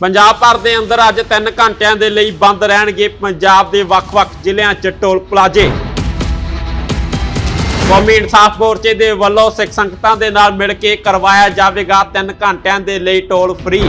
ਪੰਜਾਬ ਭਰ ਦੇ ਅੰਦਰ ਅੱਜ 3 ਘੰਟਿਆਂ ਦੇ ਲਈ ਬੰਦ ਰਹਿਣਗੇ ਪੰਜਾਬ ਦੇ ਵੱਖ-ਵੱਖ ਜ਼ਿਲ੍ਹਿਆਂ 'ਚ ਟੋਲ ਪਲਾਜ਼ੇ। ਕੌਮੀ ਇਨਸਾਫ ਮੋਰਚੇ ਦੇ ਵੱਲੋਂ ਸਿੱਖ ਸੰਗਤਾਂ ਦੇ ਨਾਲ ਮਿਲ ਕੇ ਕਰਵਾਇਆ ਜਾਵੇਗਾ 3 ਘੰਟਿਆਂ ਦੇ ਲਈ ਟੋਲ ਫ੍ਰੀ।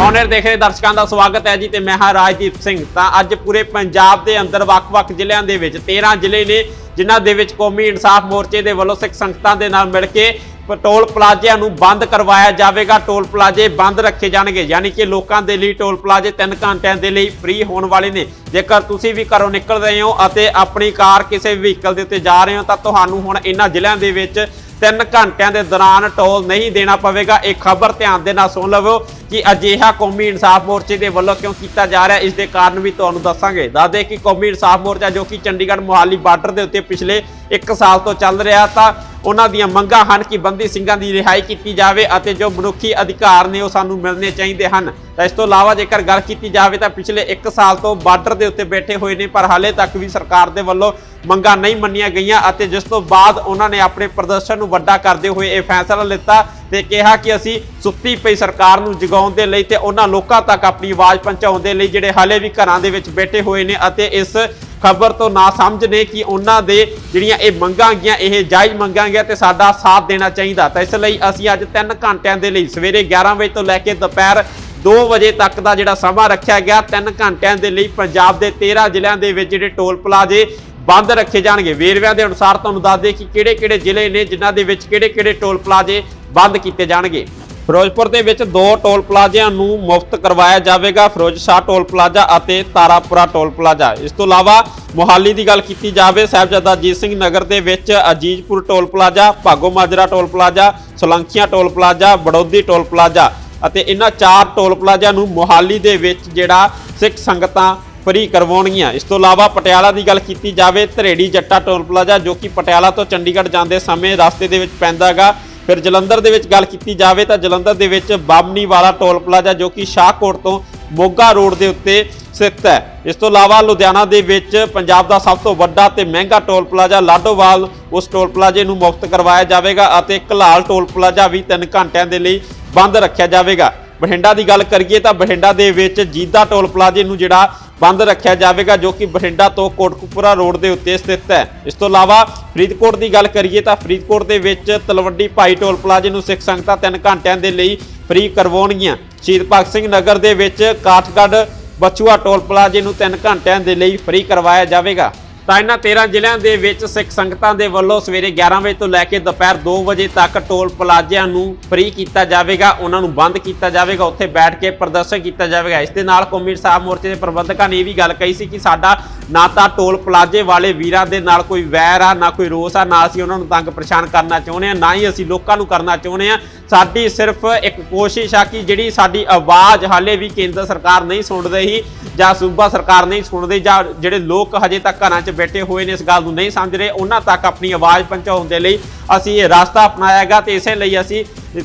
ਔਨਰ ਦੇਖ ਰਹੇ ਦਰਸ਼ਕਾਂ ਦਾ ਸਵਾਗਤ ਹੈ ਜੀ ਤੇ ਮੈਂ ਹਾਂ ਰਾਜਦੀਪ ਸਿੰਘ। ਤਾਂ ਅੱਜ ਪੂਰੇ ਪੰਜਾਬ ਦੇ ਅੰਦਰ ਵੱਖ-ਵੱਖ ਜ਼ਿਲ੍ਹਿਆਂ ਦੇ ਵਿੱਚ 13 ਜ਼ਿਲ੍ਹੇ ਨੇ ਜਿਨ੍ਹਾਂ ਦੇ ਵਿੱਚ ਕੌਮੀ ਇਨਸਾਫ ਮੋਰਚੇ ਦੇ ਵੱਲੋਂ ਸਿੱਖ ਸੰਗਤਾਂ ਦੇ ਨਾਲ ਮਿਲ ਕੇ ਟੋਲ ਪਲਾਜ਼ਿਆਂ ਨੂੰ ਬੰਦ ਕਰਵਾਇਆ ਜਾਵੇਗਾ। ਟੋਲ ਪਲਾਜ਼ੇ ਬੰਦ ਰੱਖੇ ਜਾਣਗੇ। ਯਾਨੀ ਕਿ ਲੋਕਾਂ ਦੇ ਲਈ ਟੋਲ ਪਲਾਜ਼ੇ 3 ਘੰਟਿਆਂ ਦੇ ਲਈ ਫ੍ਰੀ ਹੋਣ ਵਾਲੇ ਨੇ। ਜੇਕਰ ਤੁਸੀਂ ਵੀ ਘਰੋਂ ਨਿਕਲ ਰਹੇ ਹੋ ਅਤੇ ਆਪਣੀ ਕਾਰ ਕਿਸੇ ਵਹੀਕਲ ਦੇ ਉੱਤੇ ਜਾ ਰਹੇ ਹੋ ਤਾਂ ਤੁਹਾਨੂੰ ਹੁਣ ਇਹਨਾਂ ਜ਼ਿਲ੍ਹਿਆਂ ਦੇ ਵਿੱਚ 3 ਘੰਟਿਆਂ ਦੇ ਦੌਰਾਨ ਟੋਲ ਨਹੀਂ ਦੇਣਾ ਪਵੇਗਾ। ਇਹ ਖਬਰ ਧਿਆਨ ਦੇ ਨਾਲ ਸੁਣ ਲਵੋ ਕਿ ਅਜਿਹਾ ਕੌਮੀ ਇਨਸਾਫ ਮੋਰਚੇ ਦੇ ਵੱਲੋਂ ਕਿਉਂ ਕੀਤਾ ਜਾ ਰਿਹਾ ਇਸ ਦੇ ਕਾਰਨ ਵੀ ਤੁਹਾਨੂੰ ਦੱਸਾਂਗੇ। ਦੱਸਦੇ ਕਿ ਕੌਮੀ ਇਨਸਾਫ ਮੋਰਚਾ ਜੋ ਕਿ ਚੰਡੀਗੜ੍ਹ ਮੁਹਾਲੀ ਬਾਰਡਰ ਦੇ ਉੱਤੇ ਪਿਛਲੇ 1 ਸਾਲ ਤੋਂ ਚੱਲ ਰਿਹਾ ਤਾਂ ਉਹਨਾਂ ਦੀਆਂ ਮੰਗਾਂ ਹਨ ਕਿ ਬੰਦੀ ਸਿੰਘਾਂ ਦੀ ਰਿਹਾਈ ਕੀਤੀ ਜਾਵੇ ਅਤੇ ਜੋ ਮਨੁੱਖੀ ਅਧਿਕਾਰ ਨੇ ਉਹ ਸਾਨੂੰ ਮਿਲਣੇ ਚਾਹੀਦੇ ਹਨ। ਤਾਂ ਇਸ ਤੋਂ ਇਲਾਵਾ ਜੇਕਰ ਗੱਲ ਕੀਤੀ ਜਾਵੇ ਤਾਂ ਪਿਛਲੇ 1 ਸਾਲ ਤੋਂ ਬਾਰਡਰ ਦੇ ਉੱਤੇ ਬੈਠੇ ਹੋਏ ਨੇ, ਪਰ ਹਾਲੇ ਤੱਕ ਵੀ ਸਰਕਾਰ ਦੇ ਵੱਲੋਂ ਮੰਗਾਂ ਨਹੀਂ ਮੰਨੀਆਂ ਗਈਆਂ ਅਤੇ ਜਿਸ ਤੋਂ ਬਾਅਦ ਉਹਨਾਂ ਨੇ ਆਪਣੇ ਪ੍ਰਦਰਸ਼ਨ ਨੂੰ ਵੱਡਾ ਕਰਦੇ ਹੋਏ ਇਹ ਫੈਸਲਾ ਲਿੱਤਾ ਤੇ ਕਿਹਾ ਕਿ ਅਸੀਂ ਸੁੱਤੀ ਪਈ ਸਰਕਾਰ ਨੂੰ ਜਗਾਉਣ ਦੇ ਲਈ ਤੇ ਉਹਨਾਂ ਲੋਕਾਂ ਤੱਕ ਆਪਣੀ ਆਵਾਜ਼ ਪਹੁੰਚਾਉਣ ਦੇ ਲਈ ਜਿਹੜੇ ਹਾਲੇ ਵੀ ਘਰਾਂ ਦੇ ਵਿੱਚ ਬੈਠੇ ਹੋਏ ਨੇ ਅਤੇ ਇਸ ਖਬਰ ਤੋਂ ਨਾ ਸਮਝ ਨੇ ਕਿ ਉਹਨਾਂ ਦੇ ਜਿਹੜੀਆਂ ਇਹ ਮੰਗਾਂ ਗਈਆਂ, ਇਹ ਜਾਇਜ਼ ਮੰਗਾਂ ਗਿਆ ਤੇ ਸਾਡਾ ਸਾਥ ਦੇਣਾ ਚਾਹੀਦਾ। ਤਾਂ ਇਸ ਲਈ ਅਸੀਂ ਅੱਜ 3 ਘੰਟਿਆਂ ਦੇ ਲਈ ਸਵੇਰੇ 11 ਵਜੇ ਤੋਂ ਲੈ ਕੇ ਦੁਪਹਿਰ 2 ਵਜੇ ਤੱਕ ਦਾ ਜਿਹੜਾ ਸਮਾਂ ਰੱਖਿਆ ਗਿਆ। 3 ਘੰਟਿਆਂ ਦੇ ਲਈ ਪੰਜਾਬ ਦੇ 13 ਜ਼ਿਲ੍ਹਿਆਂ ਦੇ ਵਿੱਚ ਜਿਹੜੇ ਟੋਲ ਪਲਾਜ਼ੇ ਬੰਦ ਰੱਖੇ ਜਾਣਗੇ। ਵੇਰਵਿਆਂ ਦੇ ਅਨੁਸਾਰ ਤੁਹਾਨੂੰ ਦੱਸ ਦੇ ਕਿ ਕਿਹੜੇ-ਕਿਹੜੇ ਜ਼ਿਲ੍ਹੇ ਨੇ ਜਿਨ੍ਹਾਂ ਦੇ ਵਿੱਚ ਕਿਹੜੇ-ਕਿਹੜੇ ਟੋਲ ਪਲਾਜ਼ੇ ਬੰਦ ਕੀਤੇ ਜਾਣਗੇ। ਫਿਰੋਜ਼ਪੁਰ ਦੇ ਵਿੱਚ ਦੋ ਟੋਲ ਪਲਾਜ਼ਿਆਂ ਨੂੰ ਮੁਫਤ ਕਰਵਾਇਆ ਜਾਵੇਗਾ ਫਿਰੋਜ਼ਸ਼ਾਹ ਟੋਲ ਪਲਾਜ਼ਾ ਅਤੇ ਤਾਰਾਪੁਰਾ ਟੋਲ ਪਲਾਜ਼ਾ। ਇਸ ਤੋਂ ਇਲਾਵਾ ਮੋਹਾਲੀ ਦੀ ਗੱਲ ਕੀਤੀ ਜਾਵੇ, ਸਾਹਿਬਜ਼ਾਦਾ ਅਜੀਤ ਸਿੰਘ ਨਗਰ ਦੇ ਵਿੱਚ Azizpur toll plaza, Bhago Majra toll plaza, Solankian toll plaza, Baroudi toll plaza ਅਤੇ ਇਹਨਾਂ ਚਾਰ ਟੋਲ ਪਲਾਜ਼ਿਆਂ ਨੂੰ ਮੋਹਾਲੀ ਦੇ ਵਿੱਚ ਜਿਹੜਾ ਸਿੱਖ ਸੰਗਤਾਂ ਫਰੀ ਕਰਵਾਉਣਗੀਆਂ। ਇਸ ਤੋਂ ਇਲਾਵਾ ਪਟਿਆਲਾ ਦੀ ਗੱਲ ਕੀਤੀ ਜਾਵੇ, ਧਰੇੜੀ ਜੱਟਾ ਟੋਲ ਪਲਾਜ਼ਾ ਜੋ ਕਿ ਪਟਿਆਲਾ ਤੋਂ ਚੰਡੀਗੜ੍ਹ ਜਾਂਦੇ ਸਮੇਂ ਰਸਤੇ ਦੇ ਵਿੱਚ ਪੈਂਦਾ ਹੈਗਾ। ਫਿਰ ਜਲੰਧਰ ਦੇ ਵਿੱਚ ਗੱਲ ਕੀਤੀ ਜਾਵੇ ਤਾਂ ਜਲੰਧਰ ਦੇ ਵਿੱਚ ਬਾਮਣੀ ਵਾਲਾ ਟੋਲ ਪਲਾਜ਼ਾ ਜੋ ਕਿ ਸ਼ਾਹਕੋਟ ਤੋਂ ਮੋਗਾ ਰੋਡ ਦੇ ਉੱਤੇ ਸਥਿਤ ਹੈ। ਇਸ ਤੋਂ ਇਲਾਵਾ ਲੁਧਿਆਣਾ ਦੇ ਵਿੱਚ ਪੰਜਾਬ ਦਾ ਸਭ ਤੋਂ ਵੱਡਾ ਤੇ ਮਹਿੰਗਾ ਟੋਲ ਪਲਾਜ਼ਾ ਲਾਡੋਵਾਲ, ਉਸ ਟੋਲ ਪਲਾਜ਼ੇ ਨੂੰ ਮੁਫਤ ਕਰਵਾਇਆ ਜਾਵੇਗਾ ਅਤੇ ਕਲਾਲ ਟੋਲ ਪਲਾਜ਼ਾ ਵੀ 3 ਘੰਟਿਆਂ ਦੇ ਲਈ ਬੰਦ ਰੱਖਿਆ ਜਾਵੇਗਾ। ਬਠਿੰਡਾ ਦੀ ਗੱਲ ਕਰੀਏ ਤਾਂ ਬਠਿੰਡਾ ਦੇ ਵਿੱਚ ਜੀਦਾ ਟੋਲ ਪਲਾਜ਼ੇ ਨੂੰ ਜਿਹੜਾ ਬੰਦ ਰੱਖਿਆ ਜਾਵੇਗਾ, ਜੋ ਕਿ ਬਠਿੰਡਾ ਤੋਂ ਕੋਟਕਪੂਰਾ ਰੋਡ ਦੇ ਉੱਤੇ ਸਥਿਤ ਹੈ। ਇਸ ਤੋਂ ਇਲਾਵਾ ਫਰੀਦਕੋਟ ਦੀ ਗੱਲ ਕਰੀਏ ਤਾਂ ਫਰੀਦਕੋਟ ਦੇ ਵਿੱਚ ਤਲਵੰਡੀ ਭਾਈ ਟੋਲ ਪਲਾਜ਼ੇ ਨੂੰ ਸਿੱਖ ਸੰਗਤਾਂ 3 ਘੰਟਿਆਂ ਦੇ ਲਈ ਫ੍ਰੀ ਕਰਵਾਉਣਗੀਆਂ। ਸ਼ਹੀਦ ਭਗਤ ਸਿੰਘ ਨਗਰ ਦੇ ਵਿੱਚ ਕਾਠਗੜ੍ਹ ਬਚੂਆ ਟੋਲ ਪਲਾਜ਼ੇ ਨੂੰ 3 ਘੰਟਿਆਂ ਦੇ ਲਈ ਫ੍ਰੀ ਕਰਵਾਇਆ ਜਾਵੇਗਾ। ਤਾਂ ਇਹਨਾਂ 13 ਜ਼ਿਲ੍ਹਿਆਂ ਦੇ ਵਿੱਚ ਸਿੱਖ ਸੰਗਤਾਂ ਦੇ ਵੱਲੋਂ ਸਵੇਰੇ 11 ਵਜੇ ਤੋਂ ਲੈ ਕੇ ਦੁਪਹਿਰ 2 ਵਜੇ ਤੱਕ ਟੋਲ ਪਲਾਜ਼ਿਆਂ ਨੂੰ ਫ੍ਰੀ ਕੀਤਾ ਜਾਵੇਗਾ, ਉਹਨਾਂ ਨੂੰ ਬੰਦ ਕੀਤਾ ਜਾਵੇਗਾ, ਉੱਥੇ ਬੈਠ ਕੇ ਪ੍ਰਦਰਸ਼ਨ ਕੀਤਾ ਜਾਵੇਗਾ। ਇਸ ਦੇ ਨਾਲ ਕੌਮੀ ਸਾਹਿਬ ਮੋਰਚੇ ਦੇ ਪ੍ਰਬੰਧਕਾਂ ਨੇ ਇਹ ਵੀ ਗੱਲ ਕਹੀ ਸੀ ਕਿ ਸਾਡਾ ਨਾ ਤਾਂ ਟੋਲ ਪਲਾਜ਼ੇ ਵਾਲੇ ਵੀਰਾਂ ਦੇ ਨਾਲ ਕੋਈ ਵੈਰ ਆ, ਨਾ ਕੋਈ ਰੋਸ ਆ, ਨਾ ਅਸੀਂ ਉਹਨਾਂ ਨੂੰ ਤੰਗ ਪਰੇਸ਼ਾਨ ਕਰਨਾ ਚਾਹੁੰਦੇ ਆ ਨਾ ਹੀ ਅਸੀਂ ਲੋਕਾਂ ਨੂੰ ਕਰਨਾ ਚਾਹੁੰਦੇ ਆ ਸਾਡੀ ਸਿਰਫ ਇੱਕ ਕੋਸ਼ਿਸ਼ ਆ ਕਿ ਜਿਹੜੀ ਸਾਡੀ ਆਵਾਜ਼ ਹਾਲੇ ਵੀ ਕੇਂਦਰ ਸਰਕਾਰ ਨਹੀਂ ਸੁਣ ਰਹੀ ਜਾਂ ਸੂਬਾ ਸਰਕਾਰ ਨਹੀਂ ਸੁਣਦੇ ਜਾਂ ਜਿਹੜੇ ਲੋਕ ਹਜੇ ਤੱਕ ਘਰਾਂ 'ਚ ਬੈਠੇ ਹੋਏ ਨੇ, ਇਸ ਗੱਲ ਨੂੰ ਨਹੀਂ ਸਮਝ ਰਹੇ, ਉਹਨਾਂ ਤੱਕ ਆਪਣੀ ਆਵਾਜ਼ ਪਹੁੰਚਾਉਣ ਦੇ ਲਈ ਅਸੀਂ ਇਹ ਰਸਤਾ ਅਪਣਾਇਆਗਾ ਤੇ ਇਸੇ ਲਈ ਅਸੀਂ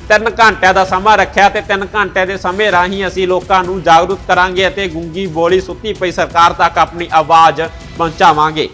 3 ਘੰਟਿਆਂ ਦਾ ਸਮਾਂ ਰੱਖਿਆ ਤੇ 3 ਘੰਟੇ ਦੇ ਸਮੇਂ ਰਾਹੀਂ ਅਸੀਂ ਲੋਕਾਂ ਨੂੰ ਜਾਗਰੂਕ ਕਰਾਂਗੇ ਅਤੇ ਗੁੰਗੀ ਬੋਲੀ ਸੁੱਤੀ ਪਈ ਸਰਕਾਰ ਤੱਕ ਆਪਣੀ ਆਵਾਜ਼ ਪਹੁੰਚਾਵਾਂਗੇ।